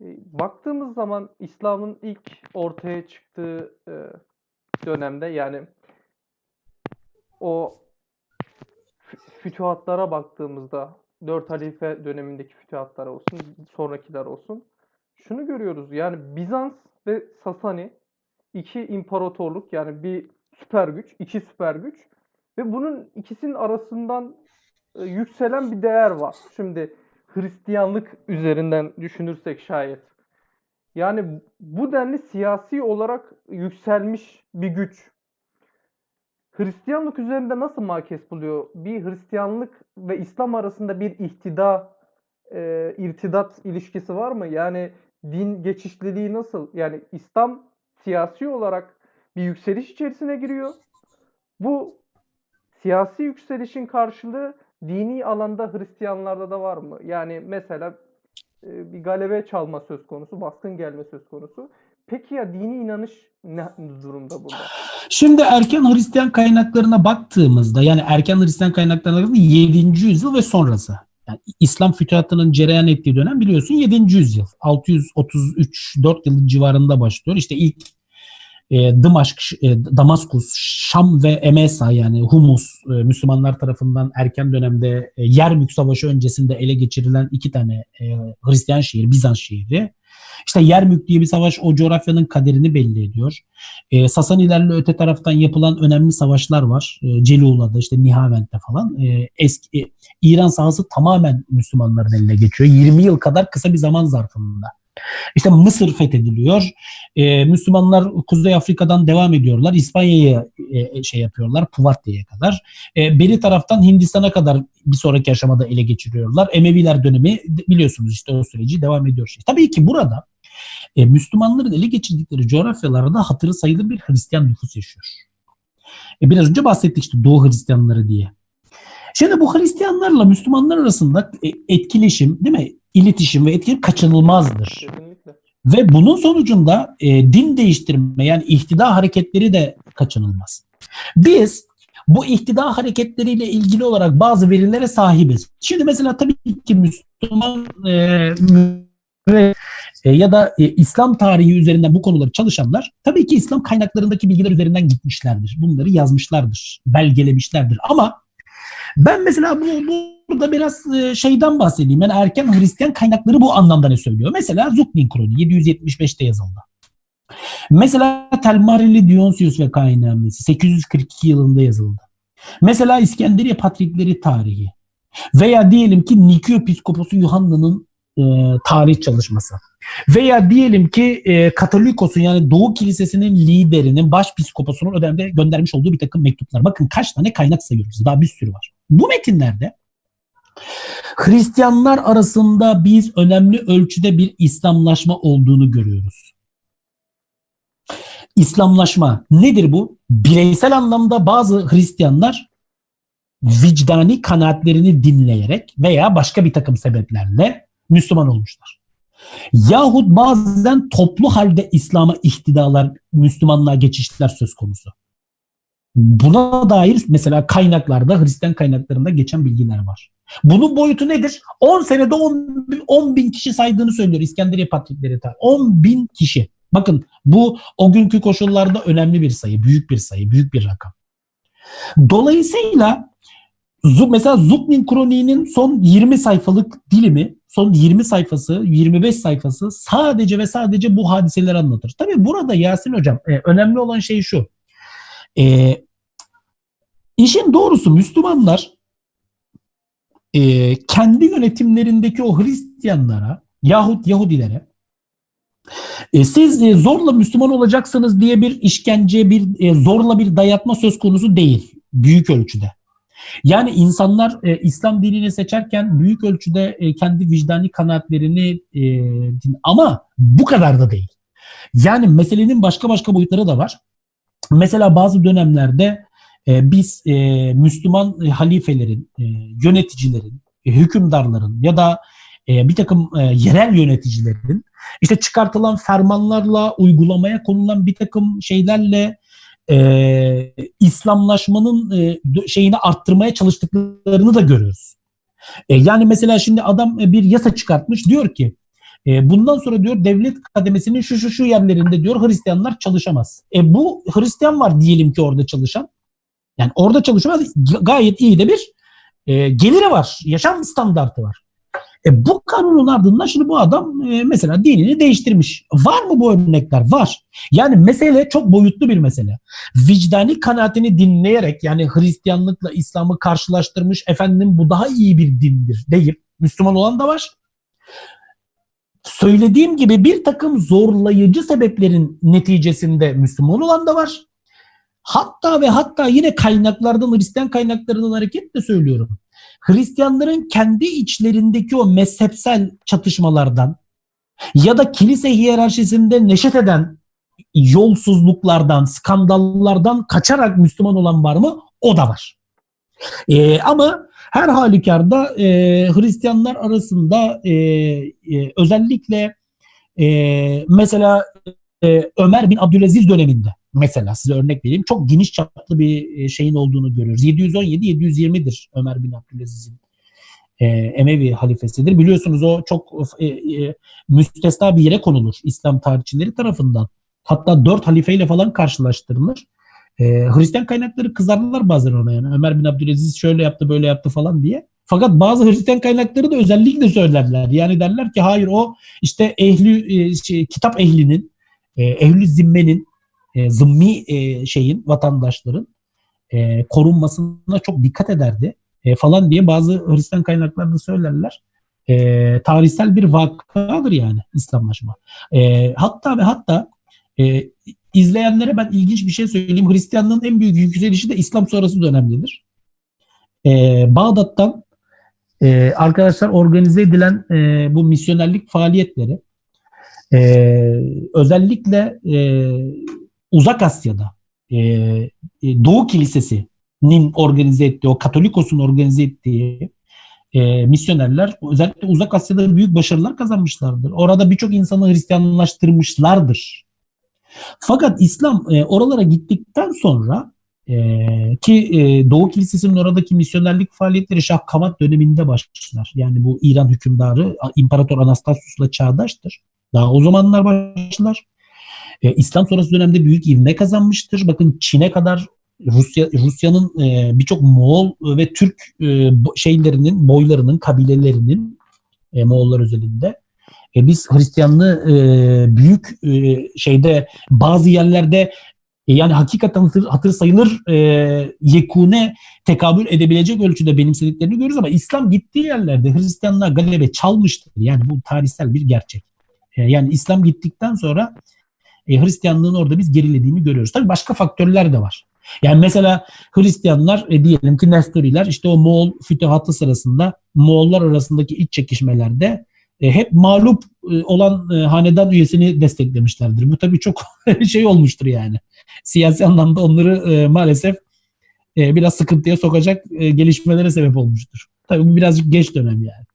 Baktığımız zaman İslam'ın ilk ortaya çıktığı, dönemde yani o fü fütühatlara baktığımızda 4 halife dönemindeki fütühatlar olsun, sonrakiler olsun, şunu görüyoruz yani Bizans ve Sasani 2 imparatorluk yani bir süper güç, 2 süper güç ve bunun ikisinin arasından, yükselen bir değer var. Şimdi Hristiyanlık üzerinden düşünürsek şayet. Yani bu denli siyasi olarak yükselmiş bir güç. Hristiyanlık üzerinde nasıl makes buluyor? Bir Hristiyanlık ve İslam arasında bir ihtida, eee, irtidat ilişkisi var mı? Yani din geçişliliği nasıl? Yani İslam siyasi olarak bir yükseliş içerisine giriyor. Bu siyasi yükselişin karşılığı dini alanda Hristiyanlarda da var mı? Yani mesela, eee, bir galebe çalma söz konusu, baskın gelme söz konusu. Peki ya dini inanış ne durumda burada? Şimdi erken Hristiyan kaynaklarına baktığımızda yani erken Hristiyan kaynaklarına baktığımızda 7. yüzyıl ve sonrası. Yani İslam fütühatının cereyan ettiği dönem biliyorsun 7. yüzyıl. 633-4 yılı civarında başlıyor. İşte ilk e, Dımaşk, e, Damaskus, Şam ve Emesa yani Humus e, Müslümanlar tarafından erken dönemde e, Yermük Savaşı öncesinde ele geçirilen iki tane e, Hristiyan şehir, Bizans şehri. İşte Yermük diye bir savaş o coğrafyanın kaderini belli ediyor. E, Sasanilerle öte taraftan yapılan önemli savaşlar var. E, Celula'da işte Nihavend'de falan. E, eski e, İran sahası tamamen Müslümanların eline geçiyor. 20 yıl kadar kısa bir zaman zarfında. İşte Mısır fethediliyor. E, Müslümanlar Kuzey Afrika'dan devam ediyorlar. İspanya'ya e, şey yapıyorlar. Puvatya'ya kadar. E, beri taraftan Hindistan'a kadar bir sonraki aşamada ele geçiriyorlar. Emeviler dönemi biliyorsunuz işte o süreci devam ediyor. Tabii ki burada e, Müslümanların ele geçirdikleri coğrafyalarda hatırı sayılır bir Hristiyan nüfus yaşıyor. E, biraz önce bahsettik işte Doğu Hristiyanları diye. Şimdi bu Hristiyanlarla Müslümanlar arasında e, etkileşim, değil mi? İletişim ve etkileşim kaçınılmazdır. Kesinlikle. Ve bunun sonucunda e, din değiştirme yani ihtida hareketleri de kaçınılmaz. Biz bu ihtida hareketleriyle ilgili olarak bazı verilere sahibiz. Şimdi mesela tabii ki Müslüman e, e, ya da e, İslam tarihi üzerinden bu konuları çalışanlar tabii ki İslam kaynaklarındaki bilgiler üzerinden gitmişlerdir. Bunları yazmışlardır, belgelemişlerdir. Ama ben mesela bu, burada biraz e, şeyden bahsedeyim. Yani erken Hristiyan kaynakları bu anlamda ne söylüyor? Mesela Zuknin Kroni 775'te yazıldı. Mesela Telmarili Dionysius ve Kaynamesi 842 yılında yazıldı. Mesela İskenderiye Patrikleri tarihi veya diyelim ki Nikio Piskoposu Yuhanna'nın e, tarih çalışması. Veya diyelim ki e, Katolikos'un yani Doğu Kilisesi'nin liderinin, baş psikoposunun o dönemde göndermiş olduğu bir takım mektuplar. Bakın kaç tane kaynak sayıyoruz. Daha bir sürü var. Bu metinlerde Hristiyanlar arasında biz önemli ölçüde bir İslamlaşma olduğunu görüyoruz. İslamlaşma nedir bu? Bireysel anlamda bazı Hristiyanlar vicdani kanaatlerini dinleyerek veya başka bir takım sebeplerle Müslüman olmuşlar. Yahut bazen toplu halde İslam'a ihtidalar, Müslümanlığa geçişler söz konusu. Buna dair mesela kaynaklarda, Hristiyan kaynaklarında geçen bilgiler var. Bunun boyutu nedir? 10 senede 10, 10 bin kişi saydığını söylüyor İskenderiye Patrikleri. 10 bin kişi. Bakın bu o günkü koşullarda önemli bir sayı, büyük bir sayı, büyük bir rakam. Dolayısıyla mesela Zuknin Kroniği'nin son 20 sayfalık dilimi, son 20 sayfası, 25 sayfası sadece ve sadece bu hadiseleri anlatır. Tabii burada Yasin Hocam e, önemli olan şey şu. E, işin doğrusu Müslümanlar e, kendi yönetimlerindeki o Hristiyanlara yahut Yahudilere e, siz e, zorla Müslüman olacaksınız diye bir işkence, bir e, zorla bir dayatma söz konusu değil büyük ölçüde. Yani insanlar e, İslam dinini seçerken büyük ölçüde e, kendi vicdani kanaatlerini e, din ama bu kadar da değil. Yani meselenin başka başka boyutları da var. Mesela bazı dönemlerde e, biz e, Müslüman e, halifelerin, e, yöneticilerin, e, hükümdarların ya da e, bir takım e, yerel yöneticilerin işte çıkartılan fermanlarla uygulamaya konulan bir takım şeylerle e, İslamlaşmanın e, şeyini arttırmaya çalıştıklarını da görüyoruz. E, yani mesela şimdi adam bir yasa çıkartmış diyor ki E, bundan sonra diyor devlet kademesinin şu şu şu yerlerinde diyor Hristiyanlar çalışamaz. E bu Hristiyan var diyelim ki orada çalışan. Yani orada çalışamaz gayet iyi de bir e, geliri var. Yaşam standartı var. E, bu kanunun ardından şimdi bu adam e, mesela dinini değiştirmiş. Var mı bu örnekler? Var. Yani mesele çok boyutlu bir mesele. Vicdani kanaatini dinleyerek yani Hristiyanlıkla İslam'ı karşılaştırmış efendim bu daha iyi bir dindir deyip Müslüman olan da var. Söylediğim gibi bir takım zorlayıcı sebeplerin neticesinde Müslüman olan da var. Hatta ve hatta yine kaynaklardan Hristiyan kaynaklarından hareketle söylüyorum. Hristiyanların kendi içlerindeki o mezhepsel çatışmalardan ya da kilise hiyerarşisinde neşet eden yolsuzluklardan, skandallardan kaçarak Müslüman olan var mı? O da var. Ee, ama her halükarda e, Hristiyanlar arasında e, e, özellikle e, mesela e, Ömer bin Abdülaziz döneminde mesela size örnek vereyim çok geniş çaplı bir e, şeyin olduğunu görüyoruz. 717-720'dir Ömer bin Abdülaziz'in e, Emevi halifesidir. Biliyorsunuz o çok e, e, müstesna bir yere konulur İslam tarihçileri tarafından. Hatta dört halifeyle falan karşılaştırılır. E, Hristiyan kaynakları kızarlar bazen ona yani. Ömer bin Abdülaziz şöyle yaptı böyle yaptı falan diye. Fakat bazı Hristiyan kaynakları da özellikle söylerler. Yani derler ki hayır o işte ehli e, şey, kitap ehlinin e, ehli zimmenin e, zımmi e, şeyin vatandaşların e, korunmasına çok dikkat ederdi e, falan diye bazı Hristiyan kaynaklarda söylerler. E, tarihsel bir vakadır yani İslamlaşma. E, hatta ve hatta e, izleyenlere ben ilginç bir şey söyleyeyim. Hristiyanlığın en büyük yükselişi de İslam sonrası dönemdedir. E, Bağdat'tan e, arkadaşlar organize edilen e, bu misyonerlik faaliyetleri e, özellikle e, Uzak Asya'da e, e, Doğu Kilisesi'nin organize ettiği, o Katolikos'un organize ettiği e, misyonerler özellikle Uzak Asya'da büyük başarılar kazanmışlardır. Orada birçok insanı Hristiyanlaştırmışlardır. Fakat İslam e, oralara gittikten sonra e, ki e, Doğu Kilisesi'nin oradaki misyonerlik faaliyetleri Şah Kavat döneminde başlar. Yani bu İran hükümdarı İmparator Anastasius'la çağdaştır. Daha o zamanlar başlar. E, İslam sonrası dönemde büyük ivme kazanmıştır. Bakın Çin'e kadar Rusya Rusya'nın e, birçok Moğol ve Türk e, şeylerinin, boylarının, kabilelerinin e, Moğollar özelinde e, biz Hristiyanlığı e, büyük e, şeyde bazı yerlerde e, yani hakikaten hatır, hatır sayılır e, yekune tekabül edebilecek ölçüde benimsediklerini görürüz ama İslam gittiği yerlerde Hristiyanlar galebe çalmıştır. Yani bu tarihsel bir gerçek. E, yani İslam gittikten sonra e, Hristiyanlığın orada biz gerilediğini görüyoruz. Tabii başka faktörler de var. Yani mesela Hristiyanlar e, diyelim ki Nestoriler işte o Moğol fütühatı sırasında Moğollar arasındaki iç çekişmelerde e, hep mağlup e, olan e, hanedan üyesini desteklemişlerdir. Bu tabii çok şey olmuştur yani. Siyasi anlamda onları e, maalesef e, biraz sıkıntıya sokacak e, gelişmelere sebep olmuştur. Tabii bu birazcık geç dönem yani.